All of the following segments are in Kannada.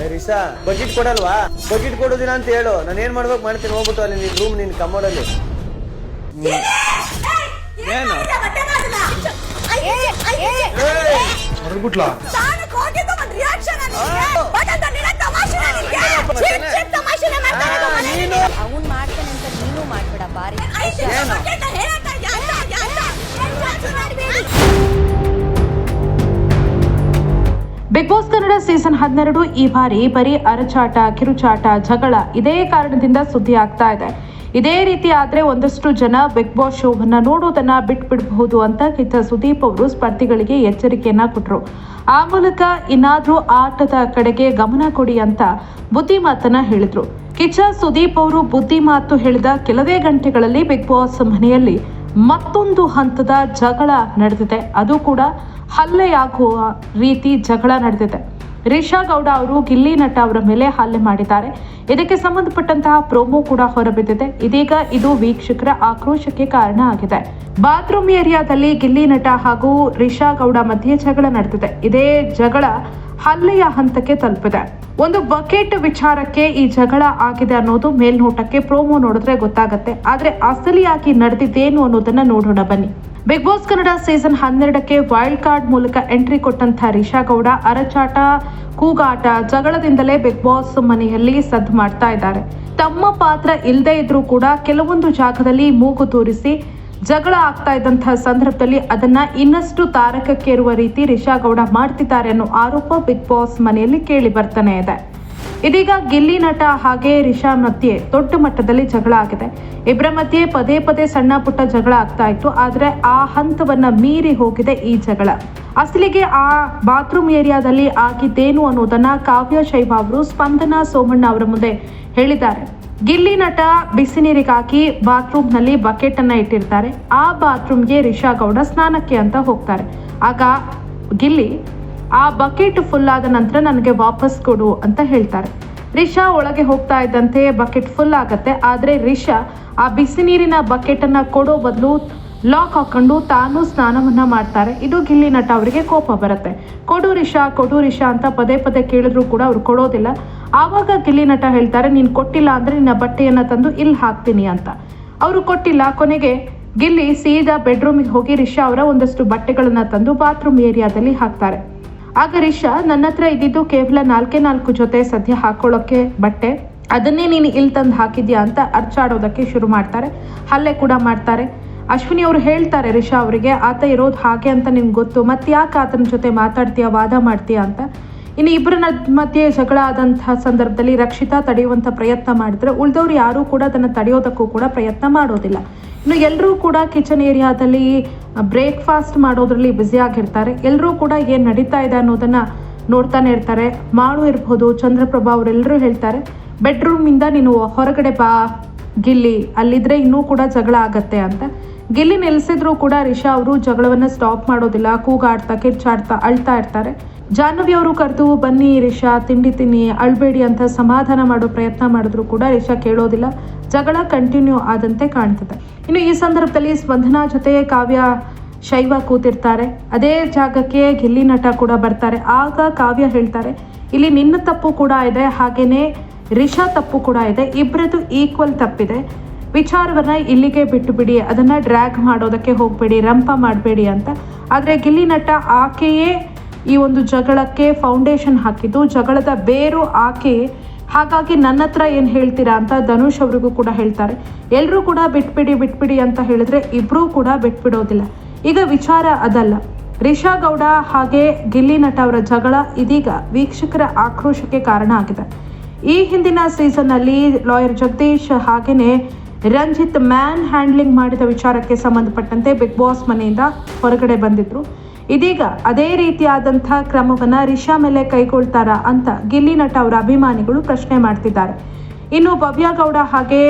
ಏ, ಬಜೆಟ್ ಬಕೆಟ್ ಕೊಡಲ್ವಾ? ಬಜೆಟ್ ಕೊಡೋದಿಲ್ಲ ಅಂತ ಹೇಳು. ನಾನು ಏನ್ ಮಾಡ್ಬೇಕು ಮಾಡ್ತೀನಿ. ಹೋಗ್ಬಿಟ್ಟು ಅಲ್ಲಿ ನಿನ್ ರೂಮ್ ನಿನ್ ಕಮೋಡಲ್ಲಿ ಏನು? ಹೊರಗ್ಬಿಟ್ಲಾ? ಅವನ್ ಮಾಡ್ತಾನೆ ಅಂತ ನೀನು ಮಾಡ್ಬೇಡ ಬಾರಿ. ಬಿಗ್ ಬಾಸ್ ಸೀಸನ್ ಹನ್ನೆರಡು ಈ ಬಾರಿ ಬರೀ ಅರಚಾಟ, ಕಿರುಚಾಟ, ಜಗಳ ಇದೇ ಕಾರಣದಿಂದ ಸುದ್ದಿ ಆಗ್ತಾ ಇದೆ. ಇದೇ ರೀತಿ ಆದ್ರೆ ಒಂದಷ್ಟು ಜನ ಬಿಗ್ ಬಾಸ್ ಶೋವನ್ನ ನೋಡೋದನ್ನ ಬಿಟ್ಬಿಡಬಹುದು ಅಂತ ಕಿಚ್ಚ ಸುದೀಪ್ ಅವರು ಸ್ಪರ್ಧಿಗಳಿಗೆ ಎಚ್ಚರಿಕೆಯನ್ನ ಕೊಟ್ಟರು ಆ ಮೂಲಕ ಇನ್ನಾದ್ರೂ ಆಟದ ಕಡೆಗೆ ಗಮನ ಕೊಡಿ ಅಂತ ಬುದ್ಧಿ ಮಾತನ್ನ ಹೇಳಿದ್ರು. ಕಿಚ್ಚ ಸುದೀಪ್ ಅವರು ಬುದ್ಧಿ ಮಾತು ಹೇಳಿದ ಕೆಲವೇ ಗಂಟೆಗಳಲ್ಲಿ ಬಿಗ್ ಬಾಸ್ ಮನೆಯಲ್ಲಿ ಮತ್ತೊಂದು ಹಂತದ ಜಗಳ ನಡೆದಿದೆ. ಅದು ಕೂಡ ಹಲ್ಲೆಯಾಗುವ ರೀತಿ ಜಗಳ ನಡೆದಿದೆ. ರಿಷಾ ಗೌಡ ಅವರು ಗಿಲ್ಲಿ ನಟ ಅವರ ಮೇಲೆ ಹಲ್ಲೆ ಮಾಡಿದ್ದಾರೆ. ಇದಕ್ಕೆ ಸಂಬಂಧಪಟ್ಟಂತಹ ಪ್ರೋಮೋ ಕೂಡ ಹೊರಬಿದ್ದಿದೆ. ಇದೀಗ ಇದು ವೀಕ್ಷಕರ ಆಕ್ರೋಶಕ್ಕೆ ಕಾರಣ ಆಗಿದೆ. ಬಾತ್ರೂಮ್ ಏರಿಯಾದಲ್ಲಿ ಗಿಲ್ಲಿ ನಟ ಹಾಗೂ ರಿಷಾ ಗೌಡ ಮಧ್ಯೆ ಜಗಳ ನಡೆದಿದೆ. ಇದೇ ಜಗಳ ಹಲ್ಲೆಯ ಹಂತಕ್ಕೆ ತಲುಪಿದೆ. ಒಂದು ಬಕೆಟ್ ವಿಚಾರಕ್ಕೆ ಈ ಜಗಳ ಆಗಿದೆ ಅನ್ನೋದು ಮೇಲ್ನೋಟಕ್ಕೆ ಪ್ರೋಮೋ ನೋಡಿದ್ರೆ ಗೊತ್ತಾಗತ್ತೆ. ಆದ್ರೆ ಅಸಲಿಯಾಗಿ ನಡೆದಿದ್ದೇನು ಅನ್ನೋದನ್ನ ನೋಡೋಣ ಬನ್ನಿ. ಬಿಗ್ ಬಾಸ್ ಕನ್ನಡ ಸೀಸನ್ ಹನ್ನೆರಡಕ್ಕೆ ವೈಲ್ಡ್ ಕಾರ್ಡ್ ಮೂಲಕ ಎಂಟ್ರಿ ಕೊಟ್ಟಂತ ರಿಷಾ ಗೌಡ ಅರಚಾಟ, ಕೂಗಾಟ ಜಗಳದಿಂದಲೇ ಬಿಗ್ ಬಾಸ್ ಮನೆಯಲ್ಲಿ ಸದ್ದು ಮಾಡ್ತಾ ಇದ್ದಾರೆ. ತಮ್ಮ ಪಾತ್ರ ಇಲ್ಲದೇ ಇದ್ರೂ ಕೂಡ ಕೆಲವೊಂದು ಜಾಗದಲ್ಲಿ ಮೂಗು ತೂರಿಸಿ ಜಗಳ ಆಗ್ತಾ ಇದ್ದಂತಹ ಸಂದರ್ಭದಲ್ಲಿ ಅದನ್ನ ಇನ್ನಷ್ಟು ತಾರಕಕ್ಕೇರುವ ರೀತಿ ರಿಷಾ ಗೌಡ ಮಾಡ್ತಿದ್ದಾರೆ ಅನ್ನೋ ಆರೋಪ ಬಿಗ್ ಬಾಸ್ ಮನೆಯಲ್ಲಿ ಕೇಳಿ ಬರ್ತಾನೆ ಇದೆ. ಇದೀಗ ಗಿಲ್ಲಿ ನಟ ಹಾಗೆ ರಿಷಾ ಮಧ್ಯೆ ದೊಡ್ಡ ಮಟ್ಟದಲ್ಲಿ ಜಗಳ ಆಗಿದೆ. ಇಬ್ಬರ ಮಧ್ಯೆ ಪದೇ ಪದೇ ಸಣ್ಣ ಪುಟ್ಟ ಜಗಳ ಆಗ್ತಾ ಇತ್ತು, ಆದ್ರೆ ಆ ಹಂತವನ್ನ ಮೀರಿ ಹೋಗಿದೆ ಈ ಜಗಳ. ಅಸಲಿಗೆ ಆ ಬಾತ್ರೂಮ್ ಏರಿಯಾದಲ್ಲಿ ಆಗಿದ್ದೇನು ಅನ್ನೋದನ್ನ ಕಾವ್ಯ ಶೈವ ಅವರು ಸ್ಪಂದನಾ ಸೋಮಣ್ಣ ಅವರ ಮುಂದೆ ಹೇಳಿದ್ದಾರೆ. ಗಿಲ್ಲಿ ನಟ ಬಿಸಿ ನೀರಿಗಾಗಿ ಬಾತ್ರೂಮ್ನಲ್ಲಿ ಬಕೆಟ್ ಅನ್ನ ಇಟ್ಟಿರ್ತಾರೆ. ಆ ಬಾತ್ರೂಮ್ಗೆ ರಿಷಾ ಗೌಡ ಸ್ನಾನಕ್ಕೆ ಅಂತ ಹೋಗ್ತಾರೆ. ಆಗ ಗಿಲ್ಲಿ ಆ ಬಕೆಟ್ ಫುಲ್ ಆದ ನಂತರ ನನಗೆ ವಾಪಸ್ ಕೊಡು ಅಂತ ಹೇಳ್ತಾರೆ. ರಿಷಾ ಒಳಗೆ ಹೋಗ್ತಾ ಇದ್ದಂತೆ ಬಕೆಟ್ ಫುಲ್ ಆಗತ್ತೆ. ಆದ್ರೆ ರಿಷಾ ಆ ಬಿಸಿ ನೀರಿನ ಬಕೆಟನ್ನು ಕೊಡೋ ಬದಲು ಲಾಕ್ ಹಾಕೊಂಡು ತಾನು ಸ್ನಾನವನ್ನ ಮಾಡ್ತಾರೆ. ಇದು ಗಿಲ್ಲಿ ನಟ ಅವರಿಗೆ ಕೋಪ ಬರುತ್ತೆ. ಕೊಡು ರಿಷಾ ಕೊಡು ರಿಷಾ ಅಂತ ಪದೇ ಪದೇ ಕೇಳಿದ್ರು ಕೂಡ ಅವ್ರು ಕೊಡೋದಿಲ್ಲ. ಆವಾಗ ಗಿಲ್ಲಿ ನಟ ಹೇಳ್ತಾರೆ, ನೀನು ಕೊಟ್ಟಿಲ್ಲ ಅಂದ್ರೆ ನಿನ್ನ ಬಟ್ಟೆಯನ್ನ ತಂದು ಇಲ್ಲಿ ಹಾಕ್ತೀನಿ ಅಂತ. ಅವರು ಕೊಟ್ಟಿಲ್ಲ. ಕೊನೆಗೆ ಗಿಲ್ಲಿ ಸೀದಾ ಬೆಡ್ರೂಮಿಗೆ ಹೋಗಿ ರಿಷಾ ಅವರ ಒಂದಷ್ಟು ಬಟ್ಟೆಗಳನ್ನ ತಂದು ಬಾತ್ರೂಮ್ ಏರಿಯಾದಲ್ಲಿ ಹಾಕ್ತಾರೆ. ಆಗ ರಿಷಾ, ನನ್ನ ಹತ್ರ ಇದ್ದಿದ್ದು ಕೇವಲ ನಾಲ್ಕೇ ನಾಲ್ಕು ಜೊತೆ ಸದ್ಯ ಹಾಕೊಳ್ಳೋಕ್ಕೆ ಬಟ್ಟೆ. ಅದನ್ನೇ ನೀನು ಇಲ್ಲಿ ತಂದು ಹಾಕಿದ್ಯಾ ಅಂತ ಅರ್ಚಾಡೋದಕ್ಕೆ ಶುರು ಮಾಡ್ತಾರೆ. ಹಲ್ಲೆ ಕೂಡ ಮಾಡ್ತಾರೆ. ಅಶ್ವಿನಿ ಅವರು ಹೇಳ್ತಾರೆ, ರಿಷಾ ಅವರಿಗೆ, ಆತ ಇರೋದು ಹಾಗೆ ಅಂತ ನಿಮ್ಗೆ ಗೊತ್ತು. ಮತ್ತೆ ಯಾಕೆ ಆತನ ಜೊತೆ ಮಾತಾಡ್ತೀಯ, ವಾದ ಮಾಡ್ತೀಯಾ ಅಂತ. ಇನ್ನು ಇಬ್ಬರ ಮಧ್ಯೆ ಜಗಳ ಆದಂತಹ ಸಂದರ್ಭದಲ್ಲಿ ರಕ್ಷಿತಾ ತಡೆಯುವಂತ ಪ್ರಯತ್ನ ಮಾಡಿದ್ರೆ ಉಳಿದವ್ರು ಯಾರೂ ಕೂಡ ಅದನ್ನು ತಡೆಯೋದಕ್ಕೂ ಕೂಡ ಪ್ರಯತ್ನ ಮಾಡೋದಿಲ್ಲ. ಇನ್ನು ಎಲ್ಲರೂ ಕೂಡ ಕಿಚನ್ ಏರಿಯಾದಲ್ಲಿ ಬ್ರೇಕ್ಫಾಸ್ಟ್ ಮಾಡೋದ್ರಲ್ಲಿ ಆಗಿರ್ತಾರೆ. ಎಲ್ಲರೂ ಕೂಡ ಏನು ನಡೀತಾ ಇದೆ ಅನ್ನೋದನ್ನ ನೋಡ್ತಾನೆ ಇರ್ತಾರೆ. ಮಾಡು ಇರ್ಬೋದು, ಚಂದ್ರಪ್ರಭಾ ಅವರೆಲ್ಲರೂ ಹೇಳ್ತಾರೆ ಬೆಡ್ರೂಮಿಂದ ನೀನು ಹೊರಗಡೆ ಬಾ, ಗಿಲ್ಲಿ. ಅಲ್ಲಿದ್ರೆ ಇನ್ನೂ ಕೂಡ ಜಗಳ ಆಗತ್ತೆ ಅಂತ. ಗಿಲ್ಲಿ ನೆಲೆಸಿದ್ರು ಕೂಡ ರಿಷಾ ಅವರು ಜಗಳವನ್ನ ಸ್ಟಾಪ್ ಮಾಡೋದಿಲ್ಲ. ಕೂಗಾಡ್ತಾ, ಕಿರ್ಚಾಡ್ತಾ, ಅಳ್ತಾ ಇರ್ತಾರೆ. ಜಾಹ್ನವಿ ಅವರು ಕರೆದು, ಬನ್ನಿ ರಿಷಾ, ತಿಂಡಿ ತಿನ್ನಿ, ಅಳ್ಬೇಡಿ ಅಂತ ಸಮಾಧಾನ ಮಾಡೋ ಪ್ರಯತ್ನ ಮಾಡಿದ್ರು ಕೂಡ ರಿಷಾ ಕೇಳೋದಿಲ್ಲ. ಜಗಳ ಕಂಟಿನ್ಯೂ ಆದಂತೆ ಕಾಣ್ತದೆ. ಇನ್ನು ಈ ಸಂದರ್ಭದಲ್ಲಿ ಸ್ಪಂದನಾ ಜೊತೆ ಕಾವ್ಯ, ಶೈವ ಕೂತಿರ್ತಾರೆ. ಅದೇ ಜಾಗಕ್ಕೆ ಗಿಲ್ಲಿ ನಟ ಕೂಡ ಬರ್ತಾರೆ. ಆಗ ಕಾವ್ಯ ಹೇಳ್ತಾರೆ, ಇಲ್ಲಿ ನಿನ್ನ ತಪ್ಪು ಕೂಡ ಇದೆ ಹಾಗೆಯೇ ರಿಷಾ ತಪ್ಪು ಕೂಡ ಇದೆ. ಇಬ್ಬರದ್ದು ಈಕ್ವಲ್ ತಪ್ಪಿದೆ. ವಿಚಾರವನ್ನು ಇಲ್ಲಿಗೆ ಬಿಟ್ಟು ಬಿಡಿ ಅದನ್ನ ಡ್ರ್ಯಾಗ್ ಮಾಡೋದಕ್ಕೆ ಹೋಗಬೇಡಿ, ರಂಪ ಮಾಡಬೇಡಿ ಅಂತ. ಆದರೆ ಗಿಲ್ಲಿ ನಟ ಆಕೆಯೇ ಈ ಒಂದು ಜಗಳಕ್ಕೆ ಫೌಂಡೇಶನ್ ಹಾಕಿದ್ದು. ಜಗಳದ ಬೇರು ಆಕೆ. ಹಾಗಾಗಿ ನನ್ನ ಹತ್ರ ಏನು ಹೇಳ್ತೀರಾ ಅಂತ ಧನುಷ್ ಅವರಿಗೂ ಕೂಡ ಹೇಳ್ತಾರೆ. ಎಲ್ಲರೂ ಕೂಡ ಬಿಟ್ಬಿಡಿ ಬಿಟ್ಬಿಡಿ ಅಂತ ಹೇಳಿದ್ರೆ ಇಬ್ಬರೂ ಕೂಡ ಬಿಟ್ಬಿಡೋದಿಲ್ಲ. ಈಗ ವಿಚಾರ ಅದಲ್ಲ. ರಿಷಾ ಗೌಡ ಹಾಗೆ ಗಿಲ್ಲಿ ನಟ ಅವರ ಜಗಳ ಇದೀಗ ವೀಕ್ಷಕರ ಆಕ್ರೋಶಕ್ಕೆ ಕಾರಣ ಆಗಿದೆ. ಈ ಹಿಂದಿನ ಸೀಸನ್ ಅಲ್ಲಿ ಲಾಯರ್ ಜಗದೀಶ್ ಹಾಗೆಯೇ ರಂಜಿತ್ ಮ್ಯಾನ್ ಹ್ಯಾಂಡ್ಲಿಂಗ್ ಮಾಡಿದ ವಿಚಾರಕ್ಕೆ ಸಂಬಂಧಪಟ್ಟಂತೆ ಬಿಗ್ ಬಾಸ್ ಮನೆಯಿಂದ ಹೊರಗಡೆ ಬಂದಿದ್ರು. ಇದೀಗ ಅದೇ ರೀತಿಯಾದಂಥ ಕ್ರಮವನ್ನ ರಿಷಾ ಮೇಲೆ ಕೈಗೊಳ್ತಾರಾ ಅಂತ ಗಿಲ್ಲಿ ನಟ ಅವರ ಅಭಿಮಾನಿಗಳು ಪ್ರಶ್ನೆ ಮಾಡ್ತಿದ್ದಾರೆ. ಇನ್ನು ಭವ್ಯ ಗೌಡ ಹಾಗೆ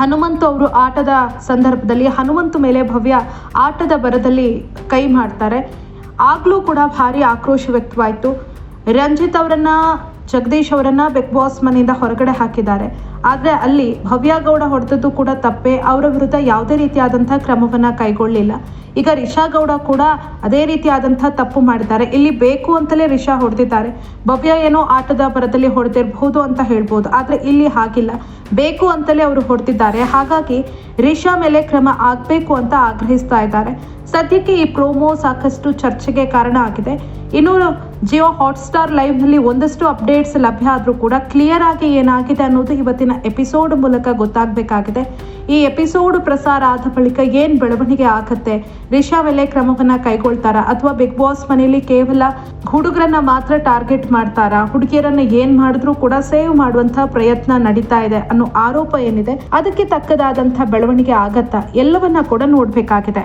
ಹನುಮಂತು ಅವರು ಆಟದ ಸಂದರ್ಭದಲ್ಲಿ ಹನುಮಂತು ಮೇಲೆ ಭವ್ಯ ಆಟದ ಬರದಲ್ಲಿ ಕೈ ಮಾಡ್ತಾರೆ. ಆಗ್ಲೂ ಕೂಡ ಭಾರಿ ಆಕ್ರೋಶ ವ್ಯಕ್ತವಾಯಿತು. ರಂಜಿತ್ ಅವರನ್ನ, ಜಗದೀಶ್ ಅವರನ್ನ ಬಿಗ್ ಬಾಸ್ ಮನೆಯಿಂದ ಹೊರಗಡೆ ಹಾಕಿದ್ದಾರೆ. ಆದರೆ ಅಲ್ಲಿ ಭವ್ಯ ಗೌಡ ಹೊಡೆದದ್ದು ಕೂಡ ತಪ್ಪೆ. ಅವರ ವಿರುದ್ಧ ಯಾವುದೇ ರೀತಿಯಾದಂಥ ಕ್ರಮವನ್ನ ಕೈಗೊಳ್ಳಿಲ್ಲ. ಈಗ ರಿಷಾ ಗೌಡ ಕೂಡ ಅದೇ ರೀತಿಯಾದಂತಹ ತಪ್ಪು ಮಾಡಿದ್ದಾರೆ. ಇಲ್ಲಿ ಬೇಕು ಅಂತಲೇ ರಿಷಾ ಹೊಡೆದಿದ್ದಾರೆ. ಭವ್ಯ ಏನೋ ಆಟದ ಬರದಲ್ಲಿ ಹೊಡೆದಿರಬಹುದು ಅಂತ ಹೇಳ್ಬೋದು. ಆದರೆ ಇಲ್ಲಿ ಹಾಗಿಲ್ಲ. ಬೇಕು ಅಂತಲೇ ಅವರು ಹೊಡೆದಿದ್ದಾರೆ. ಹಾಗಾಗಿ ರಿಷಾ ಮೇಲೆ ಕ್ರಮ ಆಗಬೇಕು ಅಂತ ಆಗ್ರಹಿಸ್ತಾ ಇದ್ದಾರೆ. ಸದ್ಯಕ್ಕೆ ಈ ಪ್ರೋಮೋ ಸಾಕಷ್ಟು ಚರ್ಚೆಗೆ ಕಾರಣ ಆಗಿದೆ. ಇನ್ನು ಜಿಯೋ ಹಾಟ್ಸ್ಟಾರ್ ಲೈವ್ನಲ್ಲಿ ಒಂದಷ್ಟು ಅಪ್ಡೇಟ್ಸ್ ಲಭ್ಯ ಆದರೂ ಕೂಡ ಕ್ಲಿಯರ್ ಆಗಿ ಏನಾಗಿದೆ ಅನ್ನೋದು ಇವತ್ತಿನ ಎಪಿಸೋಡ್ ಮೂಲಕ ಗೊತ್ತಾಗಬೇಕಾಗಿದೆ. ಈ ಎಪಿಸೋಡ್ ಪ್ರಸಾರ ಆದ ಬಳಿಕ ಏನು ಬೆಳವಣಿಗೆ ಆಗುತ್ತೆ? ರಿಷಾ ಮೇಲೆ ಕ್ರಮವನ್ನ ಕೈಗೊಳ್ತಾರಾ? ಅಥವಾ ಬಿಗ್ ಬಾಸ್ ಮನೆಯಲ್ಲಿ ಕೇವಲ ಹುಡುಗರನ್ನ ಮಾತ್ರ ಟಾರ್ಗೆಟ್ ಮಾಡ್ತಾರಾ? ಹುಡುಗಿಯರನ್ನ ಏನ್ ಮಾಡಿದ್ರು ಕೂಡ ಸೇವ್ ಮಾಡುವಂತ ಪ್ರಯತ್ನ ನಡೀತಾ ಇದೆ ಅನ್ನೋ ಆರೋಪ ಏನಿದೆ? ಅದಕ್ಕೆ ತಕ್ಕದಾದಂಥ ಬೆಳವಣಿಗೆ ಆಗತ್ತಾ? ಎಲ್ಲವನ್ನ ಕೂಡ ನೋಡ್ಬೇಕಾಗಿದೆ.